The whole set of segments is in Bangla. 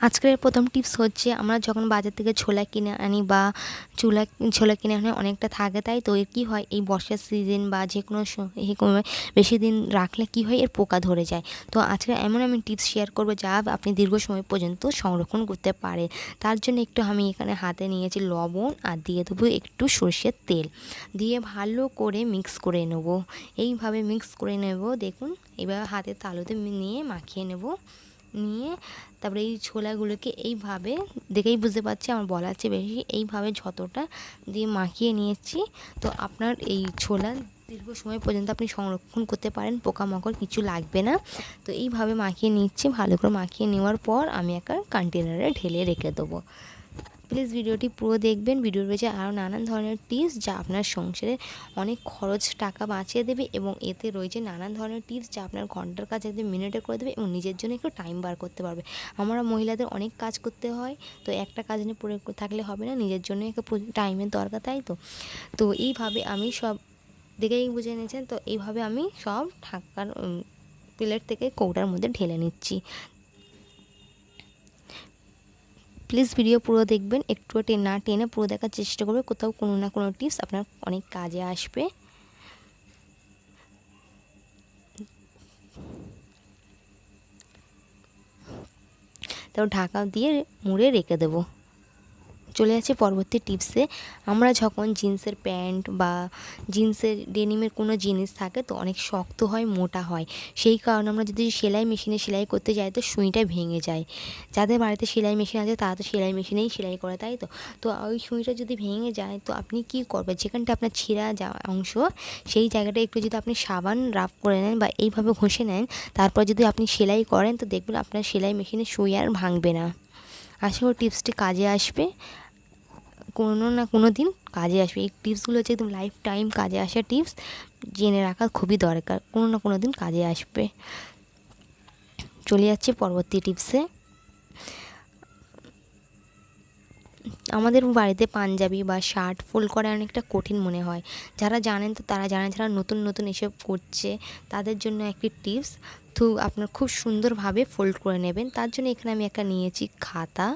আজকের প্রথম টিপস হচ্ছে আমরা যখন বাজার থেকে ছোলা কিনে আনি বা চুলা, ছোলা কিনে আনি অনেকটা থাকে, তাই তো এর কী হয়? এই বর্ষার সিজন বা যে কোনো বেশি দিন রাখলে কী হয়? এর পোকা ধরে যায়। তো আজকে এমন আমি টিপস শেয়ার করব যা আপনি দীর্ঘ সময় পর্যন্ত সংরক্ষণ করতে পারেন তার জন্য একটু আমি এখানে হাতে নিয়েছি লবণ আর দিয়ে দেবো একটু সর্ষের তেল। দিয়ে ভালো করে মিক্স করে নেব। এইভাবে মিক্স করে নেব। দেখুন, এবার হাতে তালুতে নিয়ে মাখিয়ে নেব। নিয়ে তারপরে এই ছোলাগুলোকে এইভাবে দেখেই বুঝতে পারছি, আমার বলার চেয়ে বেশি এইভাবে যতটা দিয়ে মাখিয়ে নিয়েছি। তো আপনার এই ছোলা দীর্ঘ সময় পর্যন্ত আপনি সংরক্ষণ করতে পারেন, পোকামাকড় কিছু লাগবে না। তো এইভাবে মাখিয়ে নিচ্ছি, ভালো করে মাখিয়ে নেওয়ার পর আমি একটা কন্টেনারে ঢেলে রেখে দেবো। প্লিজ ভিডিওটি পুরো দেখবেন। ভিডিওর রয়েছে আরও নানান ধরনের টিপস যা আপনার সংসারে অনেক খরচ টাকা বাঁচিয়ে দেবে এবং এতে রয়েছে নানান ধরনের টিপস যা আপনার ঘণ্টার কাজ একদম মিনিটে করে দেবে এবং নিজের জন্য একটু টাইম বার করতে পারবে। আমরা মহিলাদের অনেক কাজ করতে হয়, তো একটা কাজ নিয়ে পড়ে থাকলে হবে না, নিজের জন্য একটু টাইমের দরকার, তাই তো? তো এইভাবে আমি সব দেখেই বুঝে নিয়েছেন, তো এইভাবে আমি সব ঢাকার প্লেট থেকে কৌটার মধ্যে ঢেলে নিচ্ছি। প্লিজ ভিডিও পুরো দেখবেন, একটু টেন না টেনে পুরো দেখার চেষ্টা করবে, কোথাও কোনো না কোনো টিপস আপনার অনেক কাজে আসবে। তারপর ঢাকা দিয়ে মুড়ে রেখে দেবো। চলে যাচ্ছে পরবর্তী টিপসে আমরা যখন জিন্সের প্যান্ট বা জিন্সের ডেনিমের কোনো জিনিস থাকে তো অনেক শক্ত হয়, মোটা হয়। সেই কারণে আমরা যদি সেলাই মেশিনে সেলাই করতে যাই তো সুইটা ভেঙে যায়। যাদের বাড়িতে সেলাই মেশিন আছে তারা তো সেলাই মেশিনেই সেলাই করে, তাই তো? তো ওই সুইটা যদি ভেঙে যায় তো আপনি কি করবেন? যেখানটা আপনার ছিঁড়া যা অংশ, সেই জায়গাটা একটু যদি আপনি সাবান রাফ করে নেন বা এইভাবে ঘষে নেন, তারপর যদি আপনি সেলাই করেন তো দেখবেন আপনার সেলাই মেশিনে সুই আর ভাঙবে না। আশা করি টিপসটি কাজে আসবে। কোনো না কোনো দিন কাজে আসবে। এই টিপসগুলো হচ্ছে একদম লাইফ টাইম কাজে আসা টিপস জেনে রাখা খুবই দরকার। কোনো না কোনো দিন কাজে আসবে। চলে যাচ্ছে পরবর্তী টিপসে আমাদের বাড়িতে পাঞ্জাবি বা শার্ট ফোল্ড করা অনেকটা কঠিন মনে হয়। যারা জানেন তো তারা জানেন, যারা নতুন নতুন এসব করছে, তাদের জন্য একটি টিপস তো আপনার খুব সুন্দরভাবে ফোল্ড করে নেবেন। তার জন্য এখানে আমি একটা নিয়েছি খাতা।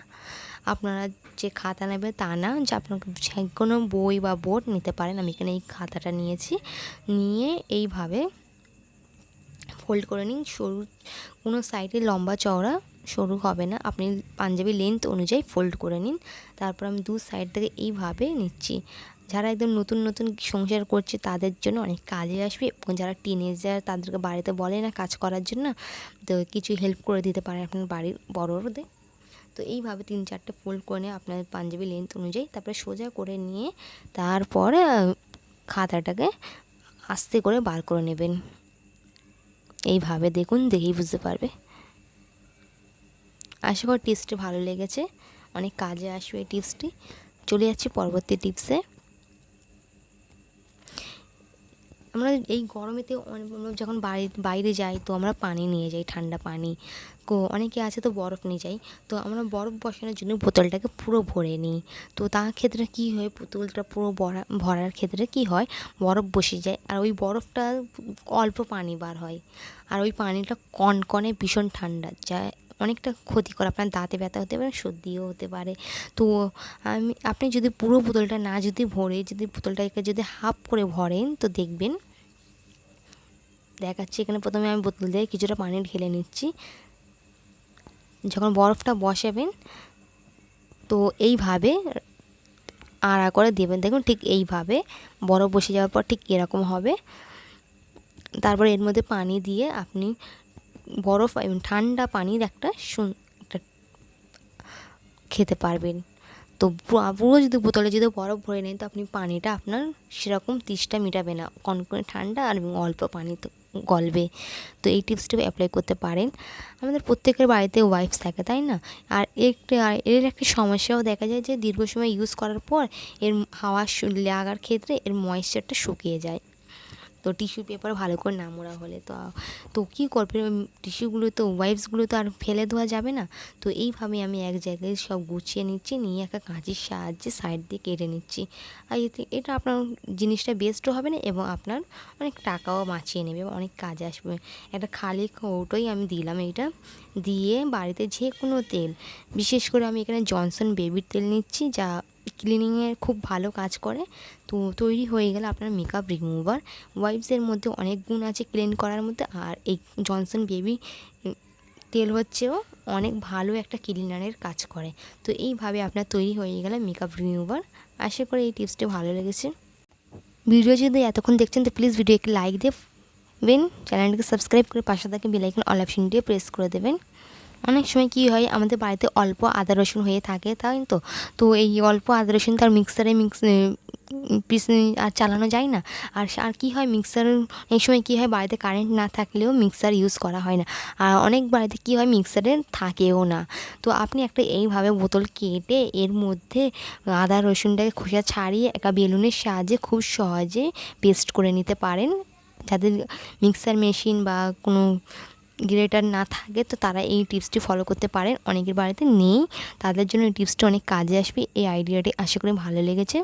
আপনারা যে খাতা নেবে তা না, যে আপনাকে যে কোনো বই বা বোর্ড নিতে পারেন। আমি এখানে এই খাতাটা নিয়েছি। নিয়ে এইভাবে ফোল্ড করে নিন। সরু, কোনো সাইডে লম্বা চওড়া সরু হবে না। আপনি পাঞ্জাবি লেন্থ অনুযায়ী ফোল্ড করে নিন। তারপর আমি দু সাইড থেকে এইভাবে নিচ্ছি। যারা একদম নতুন নতুন সংসার করছে, তাদের জন্য অনেক কাজে আসবে এবং যারা টিনেজার তাদেরকে বাড়িতে বলে না কাজ করার জন্য, তো কিছু হেল্প করে দিতে পারে আপনার বাড়ির বড়োদের। তো এইভাবে তিন চারটে ফোল্ড করে নিয়ে আপনার পাঞ্জাবি লেন্থ অনুযায়ী তারপরে সোজা করে নিয়ে তারপরে খাতাটাকে আস্তে করে বার করে নেবেন। এইভাবে দেখুন, দেখেই বুঝতে পারবে। আশা করি টিপসটি ভালো লেগেছে। অনেক কাজে আসবে এই টিপসটি। চলে যাচ্ছি পরবর্তী টিপসে। আমরা এই গরমেতে যখন বাড়ি, বাইরে যাই তো আমরা পানি নিয়ে যাই, ঠান্ডা পানি। কো, অনেকে আছে তো বরফ নিয়ে যাই। তো আমরা বরফ বসানোর জন্য বোতলটাকে পুরো ভরে নিই। তো তার ক্ষেত্রে কী হয়? বোতলটা পুরো ভরা, ভরার ক্ষেত্রে কী হয়? বরফ বসে যায়। আর ওই বরফটা অল্প পানি বার হয়। আর ওই পানিটা কনকনে ভীষণ ঠান্ডা। যা অনেকটা ক্ষতিকর আপনার দাঁতে ব্যথা হতে পারে, সর্দিও হতে পারে। তো আমি, আপনি যদি পুরো বোতলটা না যদি ভরে, যদি বোতলটাকে যদি হাফ করে ভরেন, তো দেখবেন দেখাচ্ছি এখানে প্রথমে আমি বোতল দিয়ে কিছুটা পানি ঢেলে নিচ্ছি। যখন বরফটা বসাবেন, তো এইভাবে আড়া করে দেবেন। দেখুন ঠিক এইভাবে বরফ বসে যাওয়ার পর ঠিক এরকম হবে। তারপর এর মধ্যে পানি দিয়ে আপনি বরফ এবং ঠান্ডা পানির একটা একটা খেতে পারবেন। তো পুরো যদি বোতলে যদি বরফ ভরে নেন, তো আপনি পানিটা আপনার সেরকম তৃষ্ণা মিটাবে না। কনকনে ঠান্ডা আর অল্প পানি তো গলবে। তো এই টিপসটা অ্যাপ্লাই করতে পারেন। আমাদের প্রত্যেকের বাড়িতে ওয়াইফস থাকে, তাই না? আর একটা এর একটা সমস্যাও দেখা যায় যে দীর্ঘ সময় ইউজ করার পর এর হাওয়া লাগার ক্ষেত্রে এর ময়েশ্চারটা শুকিয়ে যায়। তো টিস্যু পেপার ভালো করে না মোড়া হলে তো তো কী করবে? টিস্যুগুলো তো ওয়াইপসগুলো তো আর ফেলে দেওয়া যাবে না। তো এইভাবে আমি এক জায়গায় সব গুছিয়ে নিচ্ছি, নিয়ে একটা কাঁচির সাহায্যে সাইড দিয়ে কেটে নিচ্ছি। আর এতে, এটা আপনার জিনিসটা বেস্টও হবে না এবং আপনার অনেক টাকাও বাঁচিয়ে নেবে অনেক কাজে আসবে। একটা খালি কৌটোই আমি দিলাম এইটা দিয়ে বাড়িতে যে কোনো তেল, বিশেষ করে আমি এখানে জনসন বেবির তেল নিচ্ছি, যা ক্লিনিংয়ের খুব ভালো কাজ করে। তো তৈরি হয়ে গেলে আপনার মেকআপ রিমুভার ওয়াইপসের মধ্যে অনেক গুণ আছে ক্লিন করার মধ্যে। আর এই জনসন বেবি তেল হচ্ছেও অনেক ভালো একটা ক্লিনারের কাজ করে। তো এইভাবে আপনার তৈরি হয়ে গেলে মেকআপ রিমুভার আশা করি এই টিপসটি ভালো লেগেছে। ভিডিও যদি এতক্ষণ দেখছেন, তো প্লিজ ভিডিওকে লাইক দেবেন। চ্যানেলটিকে সাবস্ক্রাইব করে পাশে থাকে বেলাইকন অল দিয়ে প্রেস করে দেবেন। অনেক সময় কী হয়, আমাদের বাড়িতে অল্প আদা রসুন হয়ে থাকে, তাই তো? তো এই অল্প আদা রসুন তার মিক্সারে মিক্স পিস আর চালানো যায় না। আর আর কী হয় মিক্সার এই সময় কী হয়, বাড়িতে কারেন্ট না থাকলেও মিক্সার ইউজ করা হয় না। আর অনেক বাড়িতে কী হয় মিক্সারে থাকেও না। তো আপনি একটা এইভাবে বোতল কেটে এর মধ্যে আদা রসুনটাকে খোসা ছাড়িয়ে একটা বেলুনের সাহায্যে খুব সহজে পেস্ট করে নিতে পারেন। যাদের মিক্সার মেশিন বা কোনো গ্রেটার না থাকে, তো তারা এই টিপসটি ফলো করতে পারেন। অনেকের বাড়িতে নেই, তাদের জন্য এই টিপসটি অনেক কাজে আসবে। এই আইডিয়াটি আশা করি ভালো লেগেছে।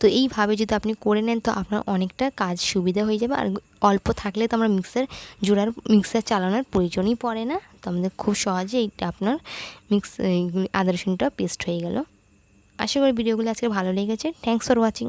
তো এইভাবে যদি আপনি করে নেন, তো আপনার অনেকটা কাজ সুবিধা হয়ে যাবে। আর অল্প থাকলে তো আমরা মিক্সার জোড়ার মিক্সার চালানোর প্রয়োজনই পড়ে না। তো আমাদের খুব সহজে এইটা আপনার মিক্স আদা পেস্ট হয়ে গেল। আশা করি ভিডিওগুলো আজকে ভালো লেগেছে। Thanks for watching